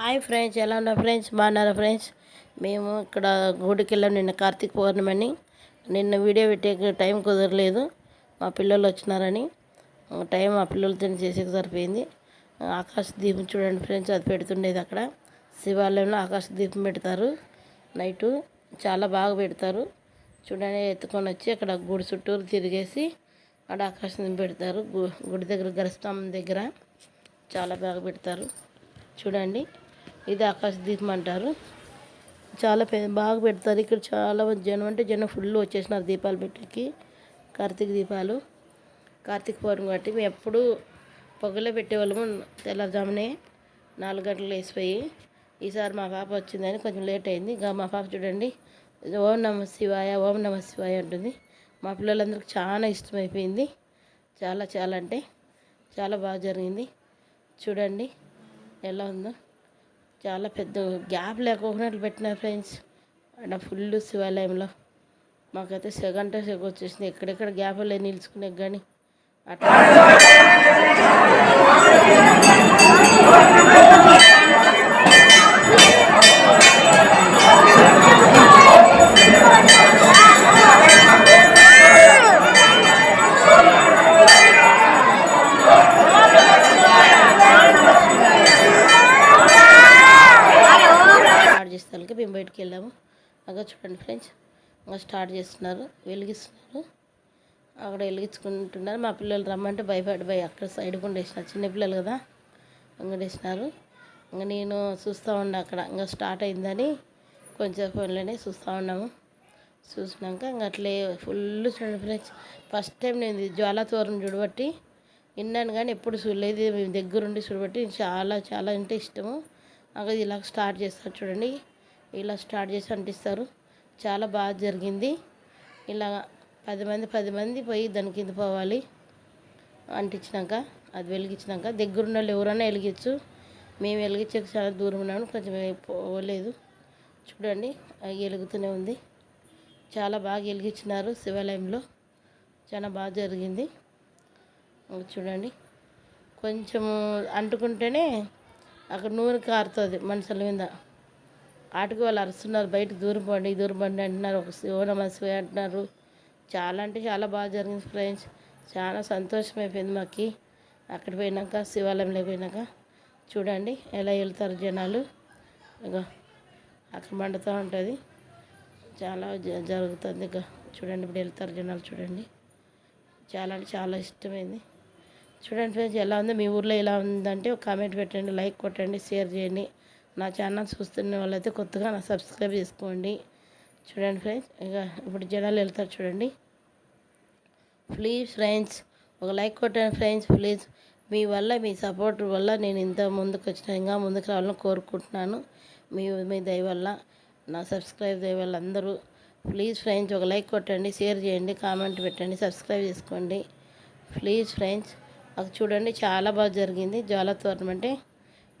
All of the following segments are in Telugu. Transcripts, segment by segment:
హాయ్ ఫ్రెండ్స్ ఎలా ఉన్నారు ఫ్రెండ్స్? బాగున్నారా ఫ్రెండ్స్? మేము ఇక్కడ గుడికి వెళ్ళాం నిన్న కార్తీక పౌర్ణమని. నిన్న వీడియో పెట్టే టైం కుదరలేదు. మా పిల్లలు వచ్చినారని. టైం మా పిల్లలతో చేసేకి సరిపోయింది. ఆకాశ దీపం చూడండి ఫ్రెండ్స్ అది పెడుతుండేది అక్కడ. శివాలయంలో ఆకాశ దీపం పెడతారు. నైటు చాలా బాగా పెడతారు. చూడండి ఎత్తుకొని వచ్చి అక్కడ గుడి చుట్టూరు తిరిగేసి అక్కడ ఆకాశ దీపం పెడతారు. గు- గుడి దగ్గర గరస్తంభం దగ్గర చాలా బాగా పెడతారు. చూడండి. ఇది ఆకాశ దీపం అంటారు చాలా బాగా పెడతారు. ఇక్కడ చాలా జనం అంటే జనం ఫుల్ వచ్చేసినారు దీపాలు పెట్టేకి. కార్తీక దీపాలు. కార్తీక పౌర్ణమి కాబట్టి మేము ఎప్పుడు పొగలే పెట్టేవాళ్ళము. తెల్లవారుజామునే నాలుగు గంటలు వేసిపోయి ఈసారి మా పాప వచ్చిందని కొంచెం లేట్ అయింది. ఇంకా మా పాప చూడండి ఓం నమ శివాయ ఓం నమ శివాయ అంటుంది. మా పిల్లలందరికీ చాలా ఇష్టమైపోయింది. చాలా చాలా అంటే చాలా బాగా జరిగింది. చూడండి ఎలా ఉందో. చాలా పెద్ద గ్యాప్ లేకోకుండా పెట్టినారు ఫ్రెండ్స్. అక్కడ ఫుల్ శివాలయంలో. మాకైతే సెగంట సెగ వచ్చేసింది. ఎక్కడెక్కడ గ్యాప్ లేదు నిలుచుకునే కానీ అట్లా చేస్తానికి మేము బయటికి వెళ్ళాము. అక్కడ చూడండి ఫ్రెండ్స్ ఇంకా స్టార్ట్ చేస్తున్నారు వెలిగిస్తున్నారు. అక్కడ వెలిగించుకుంటున్నారు. మా పిల్లలు రమ్మంటే భయపడి భయ అక్కడ సైడ్ కొండేసినారు చిన్నపిల్లలు కదా అంగడేసినారు ఇంకా నేను చూస్తూ ఉన్నా అక్కడ. ఇంకా స్టార్ట్ అయిందని కొంచెం ఫోన్లోనే చూస్తూ ఉన్నాము. చూసినాక ఇంకా అట్లే ఫుల్ చూడండి ఫ్రెండ్స్ ఫస్ట్ టైం నేను ఇది జ్వాలాతోరణం చూడబట్టి విన్నాను కానీ ఎప్పుడు చూడలేదు. మేము దగ్గరుండి చూడబట్టి చాలా చాలా అంటే ఇష్టము. ఇలా స్టార్ట్ చేస్తారు చూడండి. ఇలా స్టార్ట్ చేసి అంటిస్తారు. చాలా బాగా జరిగింది. ఇలా పది మంది పది మంది పోయి దాని కింద పోవాలి. అంటించినాక అది వెలిగించినాక దగ్గరున్న వాళ్ళు ఎవరైనా వెలిగించు. మేము వెలిగించే చాలా దూరం ఉన్నాము కొంచెం పోలేదు. చూడండి అది వెలుగుతూనే ఉంది. చాలా బాగా వెలిగించినారు శివాలయంలో. చాలా బాగా జరిగింది. చూడండి కొంచెము అంటుకుంటేనే అక్కడ నూనె కారుతుంది మనుషుల మీద. ఆటకు వాళ్ళు అరుస్తున్నారు బయట దూరం పండి దూరం పండి అంటున్నారు ఒక శివ అంటున్నారు. చాలా అంటే చాలా బాగా జరిగింది ఫ్రెండ్స్. చాలా సంతోషం అయిపోయింది మాకు. అక్కడ పోయినాక శివాలయంలో పోయినాక చూడండి ఎలా వెళ్తారు జనాలు. ఇక అక్కడ మండుతూ ఉంటుంది. చాలా జ- జరుగుతుంది ఇక చూడండి ఇప్పుడు వెళ్తారు జనాలు చూడండి. చాలా అంటే చాలా ఇష్టమైంది. చూడండి ఫ్రెండ్స్ ఎలా ఉందో? మీ ఊర్లో ఎలా ఉందంటే ఒక కామెంట్ పెట్టండి లైక్ కొట్టండి షేర్ చేయండి. నా ఛానల్ చూస్తున్న వాళ్ళైతే కొత్తగా నా సబ్స్క్రైబ్ చేసుకోండి. చూడండి ఫ్రెండ్స్ ఇక ఇప్పుడు జనాలు వెళ్తారు చూడండి. ప్లీజ్ ఫ్రెండ్స్ ఒక లైక్ కొట్టండి ఫ్రెండ్స్ ప్లీజ్ మీ వల్ల మీ సపోర్ట్ వల్ల నేను ఇంత ముందుకు వచ్చిన ఇంకా ముందుకు రావాలని కోరుకుంటున్నాను. మీ మీ దయ వల్ల నా సబ్స్క్రైబ్ దయ వల్ల అందరూ. ప్లీజ్ ఫ్రెండ్స్ ఒక లైక్ కొట్టండి షేర్ చేయండి కామెంట్ పెట్టండి సబ్స్క్రైబ్ చేసుకోండి. ప్లీజ్ ఫ్రెండ్స్ అది చూడండి చాలా బాగా జరిగింది. జ్వాల టోర్నమెంటే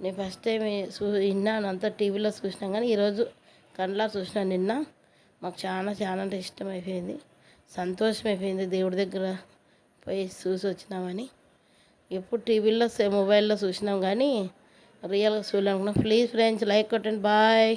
నేను ఫస్ట్ టైం చూ విన్నాను అంతా టీవీలో చూసినాం కానీ ఈరోజు కండ్లా చూసినా నిన్న. మాకు చాలా చాలా అంటే ఇష్టం అయిపోయింది. సంతోషం అయిపోయింది దేవుడి దగ్గర పోయి చూసి వచ్చినామని. ఎప్పుడు టీవీలో మొబైల్లో చూసినాం కానీ రియల్గా చూడాలనుకున్నాం ప్లీజ్ ఫ్రెండ్స్ లైక్ కొట్టండి. బాయ్.